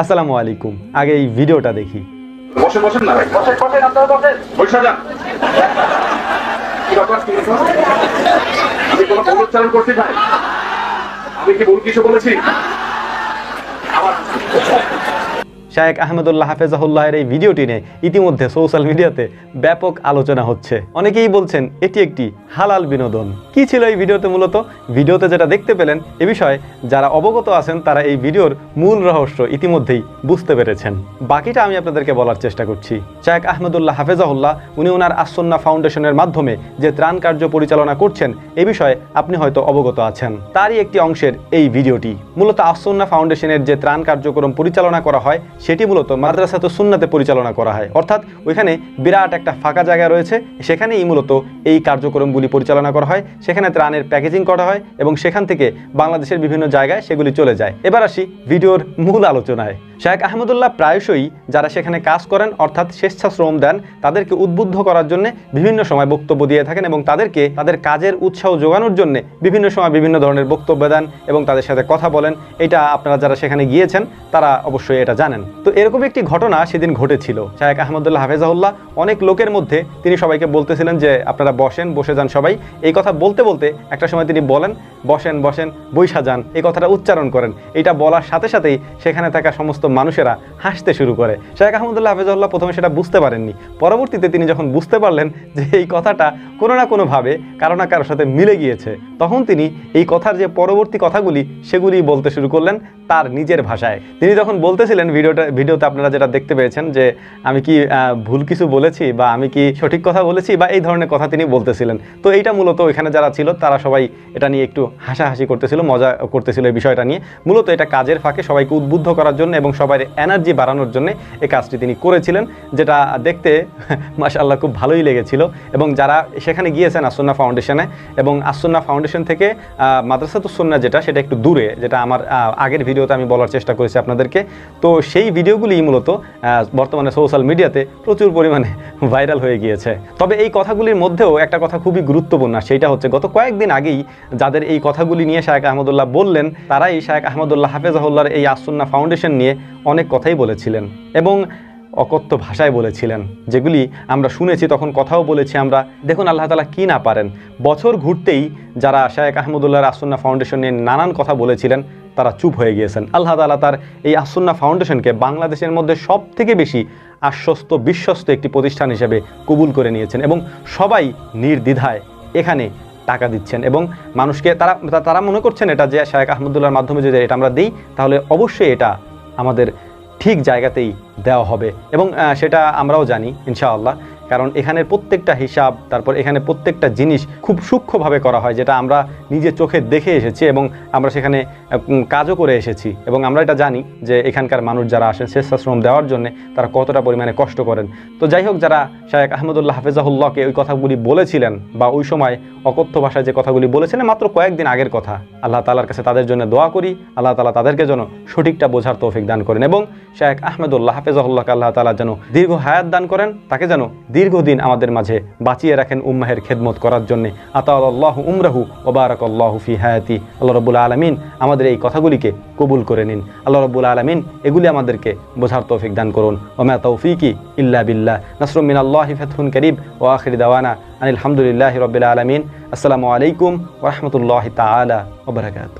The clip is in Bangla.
আসসালামু আলাইকুম। আগে এই ভিডিওটা দেখি। বসে বসে না ভাই। বসে বসেন আপনারা বসেন বসে যান। কি ব্যাপার? আমি কোনো ভুল উচ্চারণ করছি ভাই আমি কি ভুল কিছু বলেছি? আমার শায়েক আহমেদুল্লাহ হাফেজাহুল্লাহের এই ভিডিওটি নিয়ে ইতিমধ্যে সোশ্যাল মিডিয়াতে ব্যাপক আলোচনা হচ্ছে। অনেকেই বলছেন, এটি একটি হালাল বিনোদন। কি ছিল এই ভিডিওতে মূলত? ভিডিওতে যেটা দেখতে পেলেন, এ বিষয়ে যারা অবগত আছেন, তারা এই ভিডিওর মূল রহস্য ইতিমধ্যেই বুঝতে পেরেছেন। বাকিটা আমি আপনাদেরকে বলার চেষ্টা করছি। শায়েক আহমেদুল্লাহ হাফেজাহুল্লাহ, উনি ওনার আসন্না ফাউন্ডেশনের মাধ্যমে যে ত্রাণ কার্য পরিচালনা করছেন, এ বিষয়ে আপনি হয়তো অবগত আছেন। তারই একটি অংশের এই ভিডিওটি। মূলত আসন্না ফাউন্ডেশনের যে ত্রাণ কার্যক্রম পরিচালনা করা হয় সেটি মূলত মাদ্রাসা তো সুন্নাতে পরিচালনা করা হয়। অর্থাৎ ওইখানে বিরাট একটা ফাঁকা জায়গা রয়েছে, সেখানেই মূলত এই কার্যক্রমগুলি পরিচালনা করা হয়। সেখানে ত্রাণের প্যাকেজিং করা হয় এবং সেখান থেকে বাংলাদেশের বিভিন্ন জায়গায় সেগুলি চলে যায়। এবার আসি ভিডিওর মূল আলোচনায়। শাহেক আহমদুল্লাহ প্রায়শই যারা সেখানে কাজ করেন, অর্থাৎ স্বেচ্ছাশ্রম দেন, তাদেরকে উদ্বুদ্ধ করার জন্য বিভিন্ন সময় বক্তব্য দিয়ে থাকেন এবং তাদেরকে তাদের কাজের উৎসাহ যোগানোর জন্য বিভিন্ন সময় বিভিন্ন ধরনের বক্তব্য দেন এবং তাদের সাথে কথা বলেন। এটা আপনারা যারা সেখানে গিয়েছেন, তারা অবশ্যই এটা জানেন। তো এরকম একটি ঘটনা সেদিন ঘটেছিল। শাহেক আহমদুল্লাহ হাফেজাহুল্লাহ অনেক লোকের মধ্যে তিনি সবাইকে বলতেছিলেন যে, আপনারা বসেন, বসে যান সবাই। এই কথা বলতে বলতে একটা সময় তিনি বলেন, বসেন বসেন, বৈশা যান। এই কথাটা উচ্চারণ করেন। এটা বলার সাথে সাথেই সেখানে থাকা সমস্ত মানুষেরা হাসতে শুরু করে। শেখ আহমদুল্লাহ হাফেজুল্লাহ প্রথমে সেটা বুঝতে পারেননি। পরবর্তীতে তিনি যখন বুঝতে পারলেন যে এই কথাটা কোনো না কোনোভাবে কারও না কারোর সাথে মিলে গিয়েছে, তখন তিনি এই কথার যে পরবর্তী কথাগুলি সেগুলি বলতে শুরু করলেন তার নিজের ভাষায়। তিনি যখন বলতেছিলেন ভিডিওটা, ভিডিওতে আপনারা যেটা দেখতে পেয়েছেন যে আমি কি ভুল কিছু বলেছি বা আমি কি সঠিক কথা বলেছি বা এই ধরনের কথা তিনি বলতেছিলেন। তো এইটা মূলত এখানে যারা ছিল তারা সবাই এটা নিয়ে একটু হাসাহাসি করতেছিল, মজা করতেছিল এই বিষয়টা নিয়ে। মূলত এটা কাজের ফাঁকে সবাইকে উদ্বুদ্ধ করার জন্য এবং সবার এনার্জি বাড়ানোর জন্য এই কাজটি তিনি করেছিলেন, যেটা দেখতে মাশাআল্লাহ খুব ভালোই লেগেছিল। এবং যারা সেখানে গিয়েছেন আসন্না ফাউন্ডেশনে, এবং আসন্না ফাউন্ডেশন থেকে মাদ্রাসাতুসন্না যেটা, সেটা একটু দূরে, যেটা আমার আগের ভিডিওতে আমি বলার চেষ্টা করেছি আপনাদেরকে। তো সেই ভিডিওগুলি মূলত বর্তমানে সোশ্যাল মিডিয়াতে প্রচুর পরিমাণে ভাইরাল হয়ে গিয়েছে। তবে এই কথাগুলির মধ্যেও একটা কথা খুবই গুরুত্বপূর্ণ সেইটা হচ্ছে গত কয়েকদিন আগেই যাদের এই কথাগুলি নিয়ে শায়েক আহমদুল্লাহ বললেন, তারাই শায়েক আহমদুল্লাহ হাফেজাহুল্লাহর এই আসন্না ফাউন্ডেশন নিয়ে অনেক কথাই বলেছিলেন এবং অকথ্য ভাষায় বলেছিলেন, যেগুলি আমরা শুনেছি, তখন কথাও বলেছি আমরা। দেখুন, আল্লাহ তালা কী না পারেন। বছর ঘুরতেই যারা শায়েক আহমদুল্লাহর আসন্না ফাউন্ডেশন নিয়ে নানান কথা বলেছিলেন, তারা চুপ হয়ে গিয়েছেন। আল্লাহ তালা তার এই আসন্না ফাউন্ডেশনকে বাংলাদেশের মধ্যে সব থেকে বেশি আশ্বস্ত, বিশ্বস্ত একটি প্রতিষ্ঠান হিসেবে কবুল করে নিয়েছেন এবং সবাই নির্দ্বিধায় এখানে টাকা দিচ্ছেন এবং মানুষকে, তারা তারা মনে করছেন এটা যে শায়েক আহমদুল্লাহর মাধ্যমে যদি এটা আমরা দিই, তাহলে অবশ্যই এটা আমাদের ঠিক জায়গাতেই দেওয়া হবে। এবং সেটা আমরাও জানি ইনশাআল্লাহ। কারণ এখানের প্রত্যেকটা হিসাব, তারপর এখানে প্রত্যেকটা জিনিস খুব সূক্ষ্মভাবে করা হয়, যেটা আমরা নিজে চোখে দেখে এসেছি এবং আমরা সেখানে কাজও করে এসেছি। এবং আমরা এটা জানি যে এখানকার মানুষ যারা আসেন স্বেচ্ছাশ্রম দেওয়ার জন্য, তারা কতটা পরিমাণে কষ্ট করেন। তো যাই হোক, যারা শায়েক আহমদুল্লাহ হাফেজাহুল্লাহকে ওই কথাগুলি বলেছিলেন বা ওই সময় অকথ্য ভাষায় যে কথাগুলি বলেছিলেন, মাত্র কয়েকদিন আগের কথা। আল্লাহ তালার কাছে তাদের জন্য দোয়া করি, আল্লাহ তালা তাদেরকে যেন সঠিকটা বোঝার তৌফিক দান করেন এবং শায়েক আহমেদুল্লাহ হাফেজাহুল্লাহকে আল্লাহ তালা যেন দীর্ঘ হায়াত দান করেন, তাকে যেন দীর্ঘদিন আমাদের মাঝে বাঁচিয়ে রাখেন উম্মাহের খেদমত করার জন্যে। আতাউল্লাহ উমরাহু ওবারক আল্লাহ ফি হায়াতি। আল্লাহ রবুল্লা আলমিন আমাদের এই কথাগুলিকে কবুল করে নিন। আল্লাহ রবুল্লা আলমিন এগুলি আমাদেরকে বোঝার তৌফিক দান করুন। ওমা তৌফিকি ইল্লা বিল্লাহ। নাসরুম মিন আল্লাহ ফেথুন করিব ও আখির দাওয়ানা আনিল হামদুলিল্লাহ রবিল আলমিন। আসসালামু আলাইকুম ওরহমতুল্লাহ তালা ওবরাকাত